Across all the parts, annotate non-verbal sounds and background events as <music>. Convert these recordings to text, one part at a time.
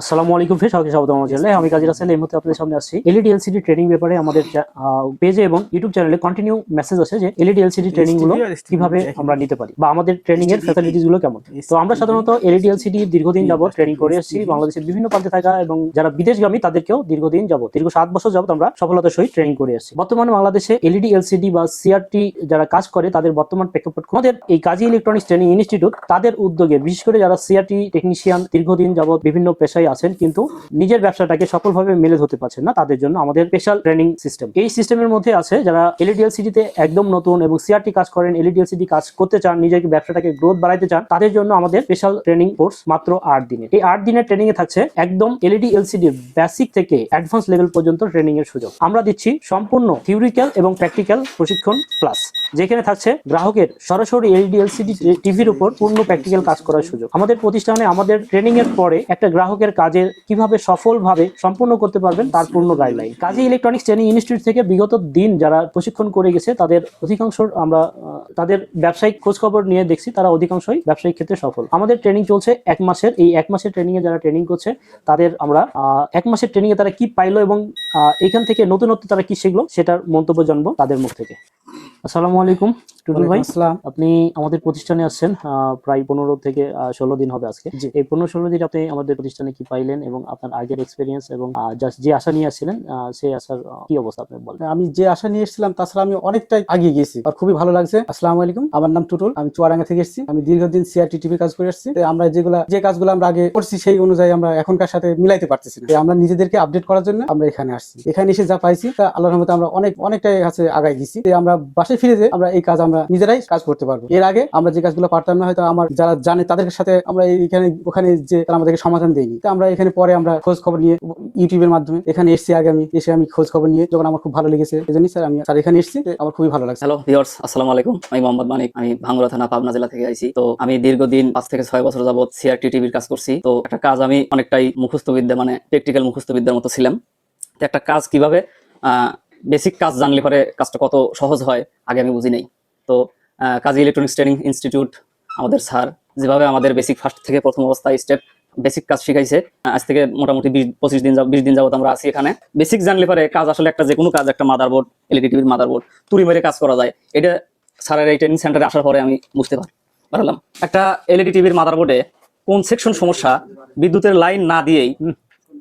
আসসালামু আলাইকুম ফ্রেন্ড সবাইকে স্বাগত আমার চ্যানেলে। আমি কাজী রাসেল এই মুহূর্তে আপনাদের সামনে আসছি। এলইডি এলসিডি ট্রেনিং ব্যাপারে আমাদের পেজে এবং ইউটিউব চ্যানেলে কন্টিনিউ মেসেজ আছে যে এলইডি এলসিডি ট্রেনিংগুলো কীভাবে আমরা নিতে পারি বা আমাদের ট্রেনিং এর ফ্যাসিলিটিসগুলো কেমন। তো আমরা সাধারণত এলইডি এলসিডি দীর্ঘদিন যাবত ট্রেনিং করে এসেছি। বাংলাদেশের বিভিন্ন প্রান্তে থাকা এবং যারা বিদেশগামী তাদেরকেও দীর্ঘদিন যাবত দীর্ঘ সাত বছর যাবত আমরা সফলতার সহিত ট্রেনিং করে আসছি বর্তমানে বাংলাদেশে এলইডি এলসিডি বা সিআরটি যারা কাজ করে তাদের বর্তমান প্রেক্ষাপট আমাদের এই কাজী ইলেকট্রনিক্স ট্রেনিং ইনস্টিটিউট তাদের উদ্যোগে বিশেষ করে যারা সিআরটি টেকনিশিয়ান দীর্ঘদিন যাবত বিভিন্ন পেশায় আছেন, কিন্তু নিজের ব্যবসাটাকে সফলভাবে মেলে ধরতে পারছেন না। তাদের জন্য আমাদের স্পেশাল ট্রেনিং সিস্টেম এই সিস্টেমের মধ্যে আছে, যারা এলইডিএলসিডি তে একদম নতুন এবং সিআরটি কাজ করেন এলইডিএলসিডি কাজ করতে চান নিজের ব্যবসাটাকে গ্রোথ বাড়াইতে চান, তাদের জন্য আমাদের স্পেশাল ট্রেনিং কোর্স মাত্র আট দিনের। এই আট দিনের ট্রেনিং এ থাকছে একদম এলইডি এলসিডি বেসিক থেকে অ্যাডভান্স লেভেল পর্যন্ত ট্রেনিং এর সুযোগ। আমরা দিচ্ছি সম্পূর্ণ থিওরিক্যাল এবং প্র্যাকটিক্যাল প্রশিক্ষণ প্লাস যেখানে থাকছে গ্রাহকের সরাসরি এলইডি এলসিডি টিভির উপর পূর্ণ প্র্যাকটিক্যাল কাজ করার সুযোগ। আমাদের প্রতিষ্ঠানে আমাদের ট্রেনিং এর পরে একটা গ্রাহকের কাজের কীভাবে সফলভাবে সম্পূর্ণ করতে পারবেন তার পূর্ণ guideline Kazi electronics training institute থেকে বিগত দিন যারা প্রশিক্ষণ করে গেছে, তাদের অধিকাংশ আমরা তাদের ব্যবসায়িক খোঁজখবর নিয়ে দেখছি, তারা অধিকাংশই ব্যবসায়িক ক্ষেত্রে সফল। আমাদের ট্রেনিং চলছে এক মাসের। এই এক মাসের ট্রেনিং এ যারা ট্রেনিং করছে, তাদের আমরা এক মাসের ট্রেনিং এ তারা কি পাইলো এবং এখান থেকে নতুনত্ব তারা কি শিখলো, সেটার মন্তব্য জানব তাদের মুখ থেকে। আসসালামু আলাইকুম টুটুল ভাই। আসসালাম। আপনি আমাদের প্রতিষ্ঠানে আসছেন প্রায় পনেরো থেকে ষোলো দিন হবে আজকে। এই পনেরো ষোলো দিন আপনি আমাদের প্রতিষ্ঠানে কি পাইলেন এবং আপনার আগের এক্সপিরিয়েন্স এবং just যে আশা নিয়ে আসছিলেন সেই আশার কি অবস্থা আপনি বলেন? আমি যে আশা নিয়ে এসেছিলাম তাছাড়া আমি অনেকটাই আগিয়ে গেছি আর খুবই ভালো লাগছে। আসসালামু আলাইকুম আমার নাম টুটুল আমি চুয়াডাঙ্গা থেকে এসেছি। আমি দীর্ঘদিন সিআরটি টিভি কাজ করে এসেছি আমরা যেগুলা যে কাজগুলো আমরা আগে করছি সেই অনুযায়ী আমরা এখনকার সাথে মিলাইতে পারতেছি না। আমরা নিজেদেরকে আপডেট করার জন্য আমরা এখানে আসছি। এখানে এসে যা পাইছি তা আল্লাহর রহমতে আমরা অনেক অনেকটাই কাছে আগায় গেছি। আমরা বাসায় ফিরে যে আমরা এই কাজ আমরা নিজেরাই কাজ করতে পারব। এর আগে আমরা যে কাজগুলো পারতাম না, হয়তো আমার যারা জানে তাদের সাথে আমরা এখানে ওখানে যে তারা আমাদেরকে সমাধান দেয়নি। তো আমরা এখানে পরে আমরা খোঁজ খবর নিয়ে ইউটিউবের মাধ্যমে, এখানে এসেছি আগে আমি, এসে আমি খোঁজ খবর নিয়ে যখন আমার খুব ভালো লেগেছে, এই জন্যই স্যার আমি স্যার এখানে এসেছি আমার খুবই ভালো লাগছে। হ্যালো, ভিউয়ার্স, আসসালামু আলাইকুম। আমি মোহাম্মদ মানিক, আমি ভাঙ্গুরা থানা, পাবনা জেলা থেকে আইছি। তো আমি দীর্ঘদিন পাঁচ থেকে ছয় বছর যাবত সিআরটি টিভির কাজ করছি। তো একটা কাজ আমি অনেকটাই মুখস্থ বিদ্যা মানে প্র্যাকটিক্যাল মুখস্থ বিদ্যার মতো ছিলাম। তো একটা কাজ কীভাবে বেসিক কাজ জানলে পরে কাজটা কত সহজ হয়, আগে আমি বুঝি নাই। তো কাজী ইলেকট্রনিক্স ট্রেনিং ইনস্টিটিউট, আমাদের স্যার, যেভাবে আমাদের বেসিক ফার্স্ট থেকে প্রথম অবস্থায় স্টেপ বেসিক কাজ শিখাইছে আজ থেকে মোটামুটি বিশ, পঁচিশ দিন বিশ দিন যাবত আমরা আছি এখানে। বেসিক জানলে পরে কাজ আসলে একটা যে কোনো কাজ, একটা মাদারবোর্ড, এলইডি টিভির মাদারবোর্ড, তুড়ি মেরে কাজ করা যায়। এটা স্যারের এই ট্রেনিং সেন্টারে আসার পরে আমি বুঝতে পারি, পারলাম। একটা এলইডি টিভির মাদারবোর্ডে কোন সেকশন সমস্যা বিদ্যুতের লাইন না দিয়েই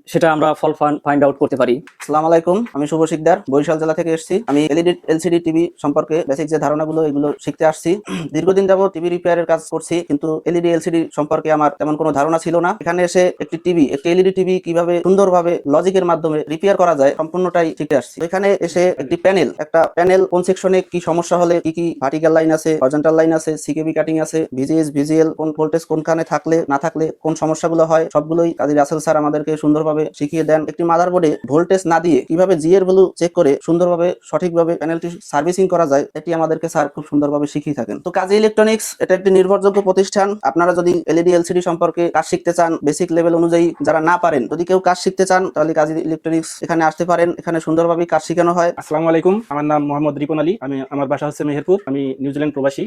সেটা আমরা ফল ফাইন্ড আউট করতে পারি। আসসালামু আলাইকুম, আমি শুভ শিকদার, বরিশাল জেলা থেকে এসেছি। আমি এলইডি, এলসিডি, টিভি সম্পর্কে বেসিক যে ধারণাগুলো এগুলো শিখতে আসছি। <clears throat> দীর্ঘদিন যাবত টিভি রিপেয়ারের কাজ করছি, কিন্তু এলইডি, এলসিডি সম্পর্কে আমার তেমন কোনো ধারণা ছিল না। এখানে এসে একটি টিভি, একটি এলইডি টিভি কীভাবে সুন্দরভাবে লজিকের মাধ্যমে রিপেয়ার করা যায়, সম্পূর্ণটাই শিখতে আসছি। এখানে এসে একটি প্যানেল একটা প্যানেল কোন সেকশনে কি সমস্যা হলে কি কি ভার্টিক্যাল লাইন আছে হরিজন্টাল লাইন আছে সিকেবি কাটিং আছে ভিজিএস ভিজিএল কোন ভোল্টেজ কোনখানে থাকলে, না থাকলে কোন সমস্যাগুলো হয়, সবগুলোই কাজী রাসেল স্যার আমাদেরকে সুন্দরভাবে শিখিয়ে দেন। একটি মাদারবোর্ডে ভোল্টেজ না দিয়ে কীভাবে জি ভ্যালু চেক করে সুন্দরভাবে, সঠিকভাবে প্যানেলটি সার্ভিসিং করা যায়, এটি আমাদেরকে স্যার খুব সুন্দরভাবে শিখিয়ে থাকেন। তো কাজী ইলেকট্রনিক্স এটা একটি নির্ভরযোগ্য প্রতিষ্ঠান। আপনারা যদি এলইডি এলসিডি সম্পর্কে কাজ শিখতে চান বেসিক লেভেল অনুযায়ী যারা না পারেন, যদি কেউ কাজ শিখতে চান, তাহলে কাজী ইলেকট্রনিক্স এখানে আসতে পারেন। এখানে সুন্দরভাবে কাজ শেখানো হয়। আসসালামু আলাইকুম, আমার নাম মোহাম্মদ রিপন আলী। আমি, আমার বাসা হচ্ছে মেহেরপুর। আমি নিউজিল্যান্ড প্রবাসী।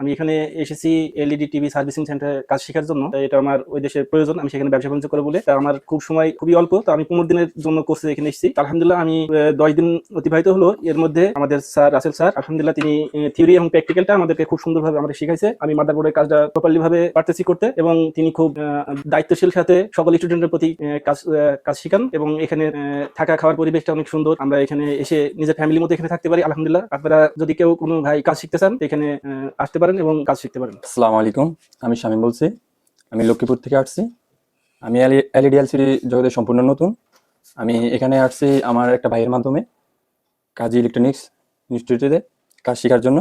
আমি এখানে এসেছি এলইডি টিভি সার্ভিসিং সেন্টারে কাজ শেখার জন্য। এটা আমার ওই দেশের প্রয়োজন। আমি সেখানে ব্যবসা বাণিজ্য করে বলে। আমার খুব সময় খুবই অল্প। তো আমি পনেরো দিনের জন্য কোর্সে এখানে এসেছি। আলহামদুলিল্লাহ আমি দশ দিন অতিবাহিত হলো। এর মধ্যে আমাদের স্যার রাসেল স্যার আলহামদুলিল্লাহ তিনি থিওরি এবং প্র্যাকটিক্যালটা আমাদেরকে খুব সুন্দরভাবে আমাদের শিখাইছে। আমি মাদারবোর্ডের কাজটা প্রপারলি ভাবে পারতেছি করতে এবং তিনি খুব দায়িত্বশীল সাথে সকল স্টুডেন্টের প্রতি কাজ কাজ শিখান এবং এখানে থাকা খাওয়ার পরিবেশটা অনেক সুন্দর। আমরা এখানে এসে নিজের ফ্যামিলির মধ্যে এখানে থাকতে পারি, আলহামদুলিল্লাহ। আপনারা যদি কেউ কোনো ভাই কাজ শিখতে চান এখানে আসতে পারেন এবং কাজ শিখতে পারেন। আসসালামু আলাইকুম, আমি শামীম বলছি। আমি লক্ষ্মীপুর থেকে আসছি। আমি এলইডি এলসিডি জগতে সম্পূর্ণ নতুন। আমি এখানে আসছি আমার একটা ভাইয়ের মাধ্যমে, কাজী ইলেকট্রনিক্স ইনস্টিটিউটে কাজ শেখার জন্য।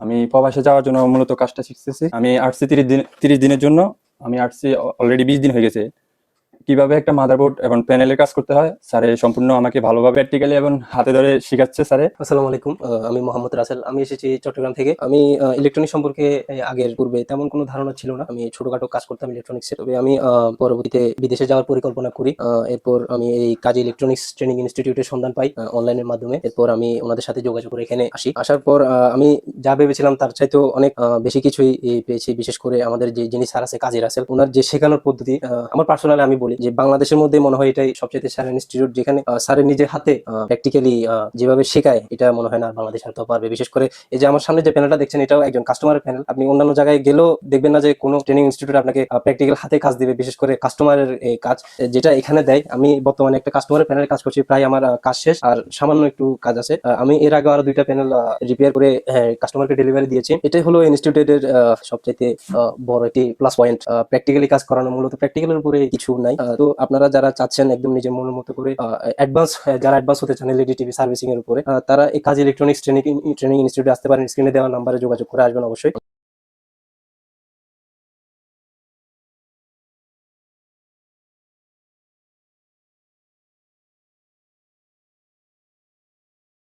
আমি প্রবাসে যাওয়ার জন্য মূলত কাজটা শিখতেছি। আমি আসছি তিরিশ দিন তিরিশ দিনের জন্য। আমি আসছি অলরেডি বিশ দিন হয়ে গেছে। কীভাবে একটা মাদারবোর্ড এবং প্যানেলের কাজ করতে হয় স্যারে সম্পূর্ণ আমাকে ভালোভাবে প্র্যাকটিক্যালি এবং হাতে ধরে শেখাচ্ছে স্যারে। আসসালামু আলাইকুম আমি মোহাম্মদ রাসেল, আমি এসেছি চট্টগ্রাম থেকে। আমি ইলেকট্রনিক সম্পর্কে আগের পূর্বে তেমন কোনো ধারণা ছিল না। আমি ছোটখাটো কাজ করতাম ইলেকট্রনিক্স তবে আমি পরবর্তীতে বিদেশে যাওয়ার পরিকল্পনা করি। এরপর আমি এই কাজে ইলেকট্রনিক্স ট্রেনিং ইনস্টিটিউটের সন্ধান পাই অনলাইনের মাধ্যমে। এরপর আমি ওনাদের সাথে যোগাযোগ করে এখানে আসি। আসার পর আমি যা ভেবেছিলাম তার চাইতেও অনেক বেশি কিছুই পেয়েছি। বিশেষ করে আমাদের যে, যিনি স্যার আছে কাজী রাসেল ওনার যে শেখানোর পদ্ধতি আমার পার্সোনালি আমি বলি। যে বাংলাদেশের মধ্যে মনে হয় এটাই সবচেয়ে সেরা ইনস্টিটিউট যেখানে স্যারের নিজের হাতে প্র্যাকটিক্যালি যেভাবে শেখায় এটা মনে হয় না বাংলাদেশ আর তো পারবে। বিশেষ করে এই যে আমার সামনে যে প্যানেলটা দেখছেন এটাও একজন কাস্টমারের প্যানেল আপনি অন্যান্য জায়গায় গেলেও দেখবেন না যে কোনো ট্রেনিং ইনস্টিটিউট আপনাকে প্র্যাকটিক্যাল হাতে কাজ দিবে বিশেষ করে কাস্টমারের এই কাজ যেটা এখানে দেয়। আমি বর্তমানে একটা কাস্টমারের প্যানেলে কাজ করছি প্রায় আমার কাজ শেষ আর সামান্য একটু কাজ আছে। আমি এর আগে আরও দুইটা প্যানেল রিপেয়ার করে কাস্টমারকে ডেলিভারি দিয়েছি। এটাই হলো ইনস্টিটিউটের আহ, বড় একটি প্লাস পয়েন্ট প্র্যাকটিক্যালি কাজ করানো মূলত প্র্যাকটিক্যালের উপরে কিছু নাই। তো আপনারা যারা চাচ্ছেন একদম নিজের মনের মতো করে অ্যাডভান্স যারা অ্যাডভান্স হতে চান এলইডি টিভি সার্ভিসিং এর উপরে তারা এই কাজ ইলেকট্রনিক্স ট্রেনিং ট্রেনিং ইনস্টিটিউটে আসতে পারেন। স্ক্রিনে দেওয়া নাম্বারে যোগাযোগ করে আসবেন অবশ্যই।